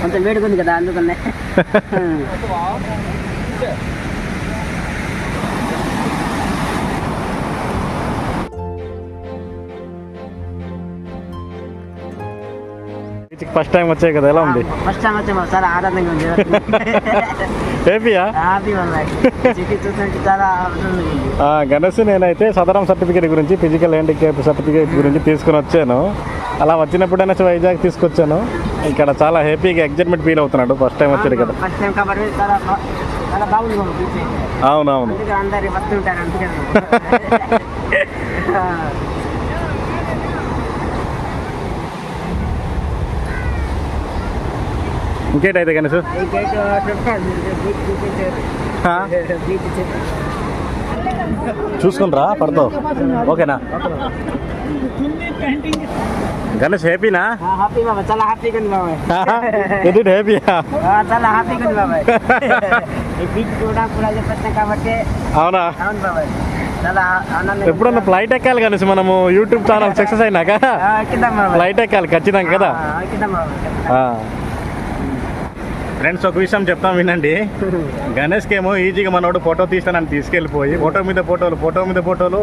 కొంచెం వేడిగా ఉంది కదా అందుకనే. ఫస్ట్ టైం వచ్చాయి కదా ఎలా ఉంది? ఫస్ట్ టైం వచ్చాము చాలా ఆనందంగా ఉంది హ్యాపీయా హ్యాపీ చాలా గణేష్ నేనైతే సదరం సర్టిఫికేట్ గురించి ఫిజికల్ హ్యాండిక్యాప్ సర్టిఫికేట్ గురించి తీసుకుని వచ్చాను. అలా వచ్చినప్పుడైనా వైజాగ్ తీసుకొచ్చాను. ఇక్కడ చాలా హ్యాపీగా ఎగ్జైట్మెంట్ ఫీల్ అవుతున్నాడు. ఫస్ట్ టైం వచ్చాడు కదా అవునవును. ఇంకేటైతే ఈ గేట్ బీచ్ చూపించారు ఆ, బీచ్ చూసుకుని రా పడతావు. ఓకేనా? గణేష్ హ్యాపీనా? హ్యాపీ బాబా చాలా హ్యాపీగా ఉంది బాబాయ్ ఎడిట్ హ్యాపీయా? ఆ, చాలా హ్యాపీగా ఉంది బాబాయ్ ఈ బీచ్ కూడా కాబట్టి అవునా? బాబాయ్ ఎప్పుడన్నా ఫ్లైట్ ఎక్కాలి గణేష్ మనము యూట్యూబ్ ఛానల్ సక్సెస్ అయినాక? ఫ్లైట్ ఎక్కాలి ఖచ్చితంగా కదా? ఫ్రెండ్స్ ఒక విషయం చెప్తాం వినండి. గణేష్కి ఏమో ఈజీగా మనోడు ఫోటో తీస్తానని తీసుకెళ్ళిపోయి ఫోటో మీద ఫోటోలు ఫోటో మీద ఫోటోలు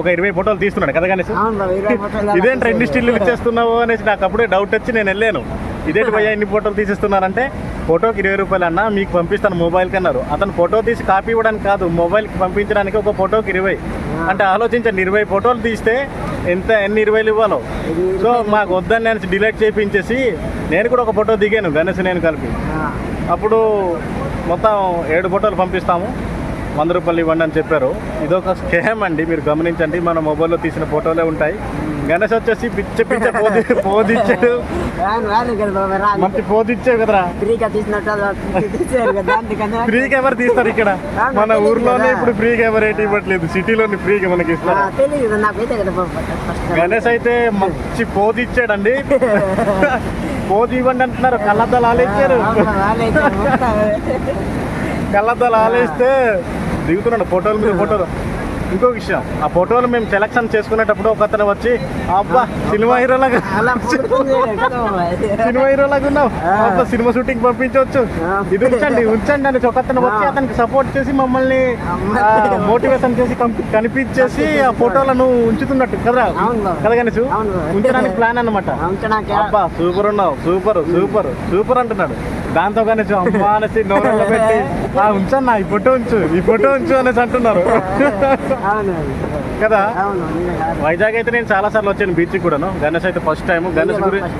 ఒక ఇరవై ఫోటోలు తీస్తున్నాడు కదా గణేష్? ఇదేంటి రెండు స్టిల్లు ఇచ్చేస్తున్నావు అనేసి నాకు అప్పుడే డౌట్ వచ్చి నేను వెళ్ళాను. ఇదేంటి భయ్యా ఇన్ని ఫోటోలు తీసిస్తున్నారంటే ఫోటోకి ఇరవై రూపాయలు అన్న మీకు పంపిస్తాను మొబైల్కి అన్నారు. అతను ఫోటో తీసి కాపీ ఇవ్వడానికి కాదు మొబైల్కి పంపించడానికి ఒక ఫోటోకి ఇరవై. అంటే ఆలోచించండి ఇరవై ఫోటోలు తీస్తే ఎంత ఎన్ని ఇరవైలు ఇవ్వాలో? సో మాకు వద్దని నేను డిలీట్ చేయించేసి నేను కూడా ఒక ఫోటో దిగాను గణేష్ నేను కలిపి. అప్పుడు మొత్తం ఏడు ఫోటోలు పంపిస్తాము వంద రూపాయలు ఇవ్వండి అని చెప్పారు. ఇదొక స్కామ్ అండి మీరు గమనించండి మన మొబైల్లో తీసిన ఫోటోలే ఉంటాయి. గణేష్ వచ్చేసి పిచ్చ పిచ్చ పోది పోదిచ్చాడు మంచి పోదిచ్చావు కదరా. ఫ్రీగా తీసినట్టు ఎవరు తీస్తారు ఇక్కడ? మన ఊర్లోనే ఇప్పుడు ఫ్రీగా ఎవరు ఏంటి ఇవ్వట్లేదు. సిటీలోని ఫ్రీగా మనకి ఇస్తారు. గణేష్ అయితే మంచి పోది ఇచ్చాడండి పోది ఇవ్వండి అంటున్నారు. కళ్ళద్దాలు మొత్తం. కళ్ళద్దాలు ఆలేస్తే దిగుతున్నాడు. ఫోటోల మీద ఫోటోలు. ఇంకో విషయం ఆ ఫోటోలు మేము సెలక్షన్ చేసుకునేటప్పుడు ఒక అతను వచ్చి అబ్బా సినిమా హీరోలాగా కదా బాబాయ్. సినిమా హీరోలాగా ఉన్నావు? అబ్బా సినిమా షూటింగ్ పంపించవచ్చు. ఇది ఉంచండి ఉంచండి అని ఒక అతను వచ్చి అతనికి సపోర్ట్ చేసి మమ్మల్ని మోటివేషన్ చేసి కనిపించేసి ఆ ఫోటోలను ఉంచుతున్నట్టు కదా. కదా కనీసు. ఉంచడానికి ప్లాన్ ఉంచడానికి. అబ్బా సూపర్ ఉన్నావు సూపర్ సూపర్ సూపర్ అంటున్నాడు. దాంతో కానీ అమ్మా అనేసి పెట్టి ఉంచన్నా ఈ ఫోటో ఉంచు ఈ ఫోటో ఉంచు అనేసి అంటున్నారు. కదా. వైజాగ్ అయితే నేను చాలా సార్లు వచ్చాను బీచ్ కూడాను గణేష్ అయితే ఫస్ట్ టైం గణేష్ గురించి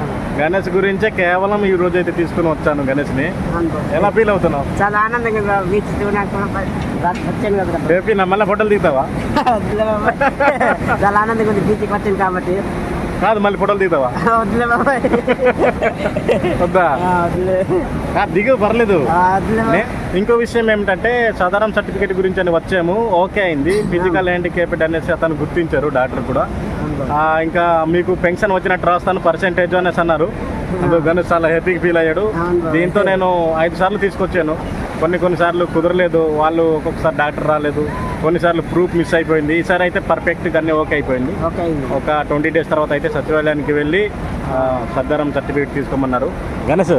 గణేష్ గురించే కేవలం ఈ రోజు అయితే తీసుకుని వచ్చాను గణేష్ని అవును బాబాయ్. ఎలా ఫీల్ అవుతున్నావు చాలా ఆనందంగా. బీచ్. రేపు నా మళ్ళీ ఫోటోలు దిగుతావా బాబాయ్. చాలా ఆనందంగా ఉంది బీచ్కి వచ్చాను కాబట్టి కాదు మళ్ళీ ఫోటోలు బాబాయ్. వద్దా? దిగు పర్లేదు. ఇంకో విషయం ఏమిటంటే సాధారణ సర్టిఫికేట్ గురించి అని వచ్చాము. ఓకే అయింది. ఫిజికల్ హ్యాండిక్యాప్డ్ అనేసి అతను గుర్తించారు డాక్టర్ కూడా. ఇంకా మీకు పెన్షన్ వచ్చినట్టు రాస్తాను పర్సెంటేజ్ అనేసి అన్నారు. అందుకు గణేష్ చాలా హ్యాపీగా ఫీల్ అయ్యాడు. దీంతో నేను ఐదు సార్లు తీసుకొచ్చాను. కొన్ని కొన్నిసార్లు కుదరలేదు. వాళ్ళు ఒక్కొక్కసారి డాక్టర్ రాలేదు. కొన్నిసార్లు ప్రూఫ్ మిస్ అయిపోయింది. ఈసారి అయితే పర్ఫెక్ట్గా అన్నీ ఓకే అయిపోయింది. ఒక ట్వంటీ డేస్ తర్వాత అయితే సచివాలయానికి వెళ్ళి ఆ, సర్దారం సర్టిఫికేట్ తీసుకోమన్నారు. గణేష్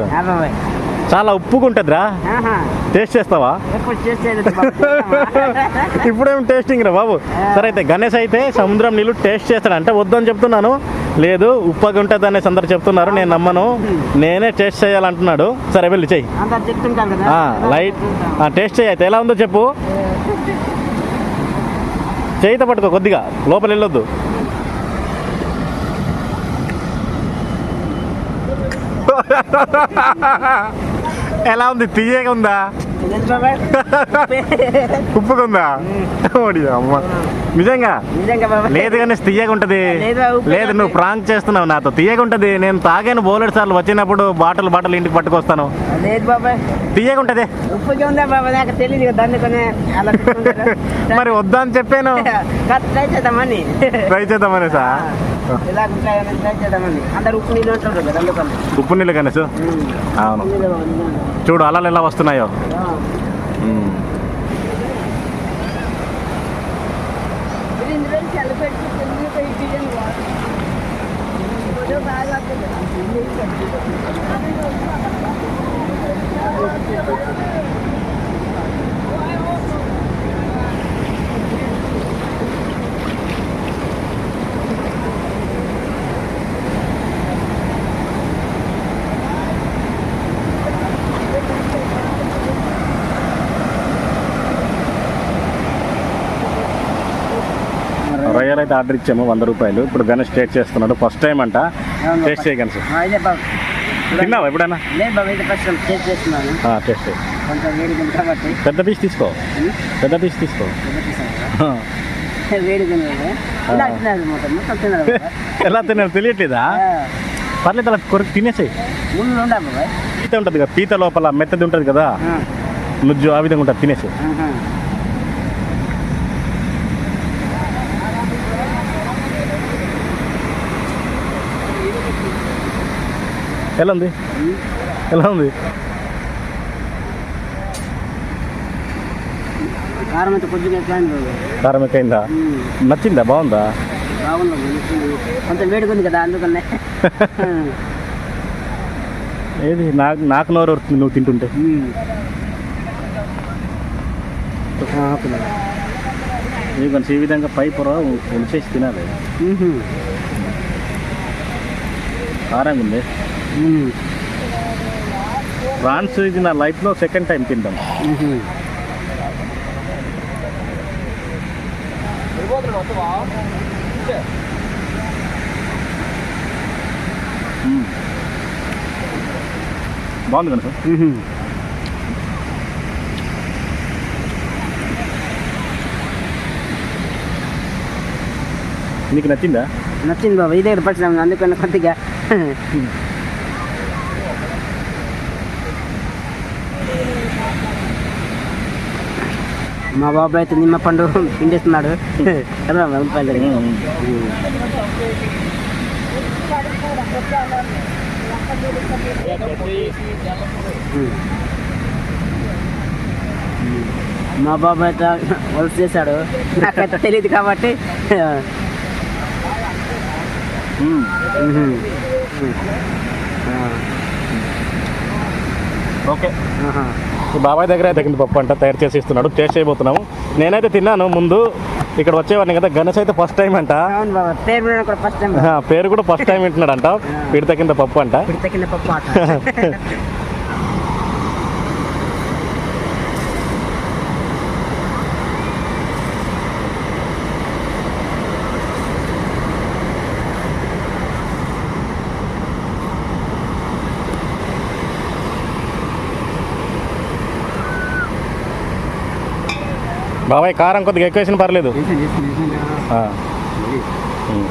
చాలా ఉప్పుకుంటుందిరా. టేస్ట్ చేస్తావా. ఇప్పుడేం టేస్టింగ్ రా బాబు. సరే అయితే గణేష్ అయితే సముద్రం నీళ్ళు టేస్ట్ చేస్తాడు అంటే వద్దని చెప్తున్నాను. లేదు ఉప్పగా ఉంటుంది అనేసి అందరు చెప్తున్నారు. నేను నమ్మను. నేనే టేస్ట్ చేయాలంటున్నాడు. సరే వెళ్ళి చెయ్యి. లైట్ ఆ, టేస్ట్ చేయి అయితే. ఎలా ఉందో చెప్పు. చేయితో పట్టుకో కొద్దిగా. లోపల వెళ్ళొద్దు. ఎలా ఉంది? తీయగా ఉందా? అమ్మ నిజంగా లేదు కానీ తీయగా ఉంటది లేదు, నువ్వు ప్రాంక్ చేస్తున్నావు నాతో తీయగా ఉంటది నేను తాగాను బోలెడు సార్లు వచ్చినప్పుడు బాటలు బాటలు ఇంటికి పట్టుకొస్తాను తీయగా ఉంటది. మరి వద్దా అని చెప్పాను ట్రై చేద్దామని ట్రై చేద్దామని సార్ ఉప్పు నీళ్ళు కనీసు అవును చూడు అలలు ఎలా వస్తున్నాయో Thank you. రొయ్యలు అయితే ఆర్డర్ ఇచ్చాము వంద రూపాయలు. ఇప్పుడు గణేష్ టేస్ట్ చేస్తున్నాడు. ఫస్ట్ టైం అంట. టేస్ట్ చేయ గణేష్ ఆ, ఇదే బాబు. తిన్నావా ఎప్పుడైనా? లేదు బాబు ఇది ఫస్ట్ టేస్ట్ చేస్తున్నాను. టేస్ట్ చేయి. కొంచెం వేడిగా ఉంది కాబట్టి. పెద్ద పీస్ తీసుకో? పెద్ద పీస్ తీసుకో. ఇది తీసాను. వేడిగా ఉంది కదా. ఇలా తిన్నారు మొత్తం మొత్తం తిన్నారు బాబా. ఎలా తిన్నాను తెలియట్లేదా? ఆ, పర్లేదు అలా కొరకు తినేసాయి. బాబాయ్ పీత ఉంటుంది కదా పీత లోపల మెత్తది ఉంటుంది కదా. నుజ్జు ఆ విధంగా ఉంటుంది తినేసాయి. ఆహా. ఎలా ఉంది? ఎలా ఉంది? కారం ఎక్కువైందా. నచ్చిందా? బాగుందా? కదా అందుకనే. ఏది? నాకు నాకు నోరు ఊరుతుంది నువ్వు తింటుంటే. కొంచెం ఈ విధంగా పై పొర ఉలిచేసి తినాలి. కారంగా ఉంది. ప్రాన్స్ ఇది నా లైఫ్లో సెకండ్ టైం తింటాం. బాగుంది కదా సార్. నీకు నచ్చిందా? నచ్చింది బాబు. ఇదే పట్టినాము అందుకని కొద్దిగా. మా బాబు అయితే నిమ్మ పండు పిండిస్తున్నాడు. కదా. మా బాబు అయితే వలస చేశాడు. నాకైతే తెలియదు కాబట్టి. ఓకే. బాబాయ్ దగ్గర కింద పప్పు అంట తయారు చేసి ఇస్తున్నాడు. టేస్ట్ చేయబోతున్నాము. నేనైతే తిన్నాను ముందు. ఇక్కడ వచ్చేవాడిని కదా గణేష్ అయితే ఫస్ట్ టైం అంట. పేరు కూడా ఫస్ట్ టైం వింటున్నాడు అంట. పిడత కింద పప్పు అంట బాబాయ్ కారం కొద్దిగా ఎక్కువ వేసిన పర్లేదు ఆ. మ్మ్.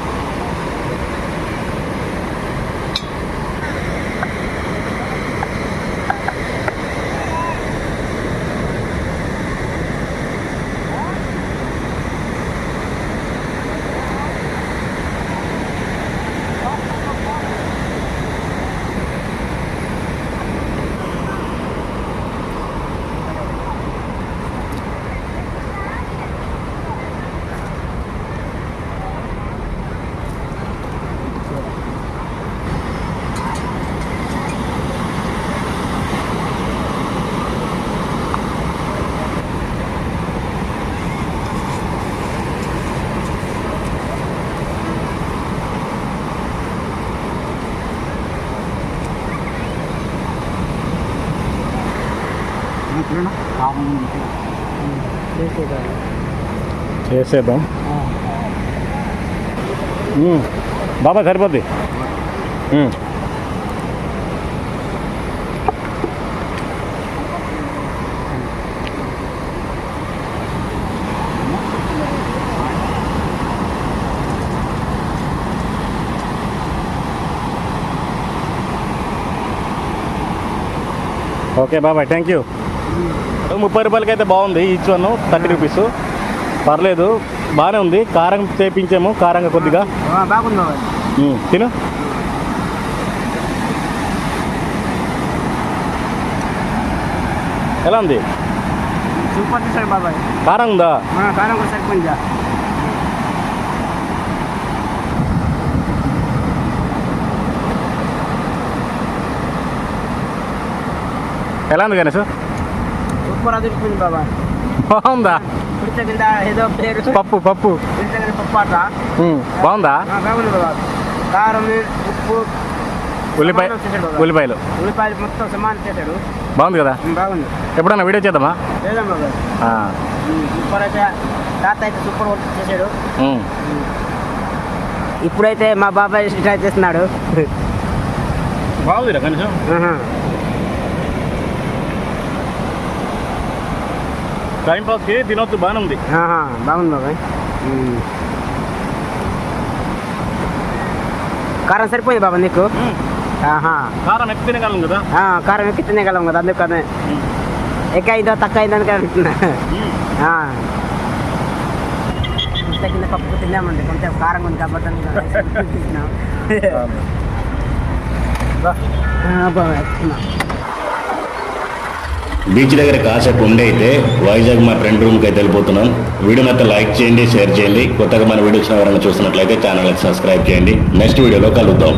చేసేద్దాం. బాబా బాబాయ్ సరిపోద్ది ఓకే బాబాయ్ థ్యాంక్ యూ. ముప్పై రూపాయలకి అయితే బాగుంది ఈచ్ వన్ థర్టీ రూపీస్. పర్లేదు బాగానే ఉంది. కారం చేపించాము కారంగా కొద్దిగా. తిను. ఎలా ఉంది? కారం ఉందా? ఎలా ఉంది గణేష్? బాబా బాగుందా? కింద ఏదో పేరు? పప్పు పప్పు. పప్పు ఆట బాగుందా? బాగుంది కారం ఉప్పు ఉల్లిపాయ. ఉల్లిపాయలు. ఉల్లిపాయలు మొత్తం సమానం చేశాడు. బాగుంది కదా? బాగుంది. ఎప్పుడన్నా వీడియో చేద్దామా? సూపర్ అయితే తాత అయితే సూపర్ వర్క్ చేశాడు. ఇప్పుడైతే మా బాబాయ్ ట్రై చేస్తున్నాడు. బాగుందిరా గణేష్ ఆహా. టైం పాస్కి తినొచ్చు బాగానే ఉంది బాగుంది బాబాయ్. కారం సరిపోయింది బాబా నీకు? కారం ఎక్కువ తినగలం కదా? కారం ఎక్కి తినగలం కదా అందుకనే. ఎక్క అయిందో తక్కువ అయిందో అని. ఇంత కింద పప్పు తిన్నామండి కొంచెం కారం ఉంది కాబట్టి తిన్నాం. తిన్నాం. బీచ్ దగ్గర కాసేపు ఉండి అయితే వైజాగ్ మా ఫ్రెండ్ రూమ్కి అయితే వెళ్ళిపోతున్నాం. వీడియో అయితే లైక్ చేయండి షేర్ చేయండి. కొత్తగా మన వీడియోస్ ఎవరైనా చూస్తున్నట్లయితే ఛానల్కి సబ్స్క్రైబ్ చేయండి. నెక్స్ట్ వీడియోలో కలుద్దాం.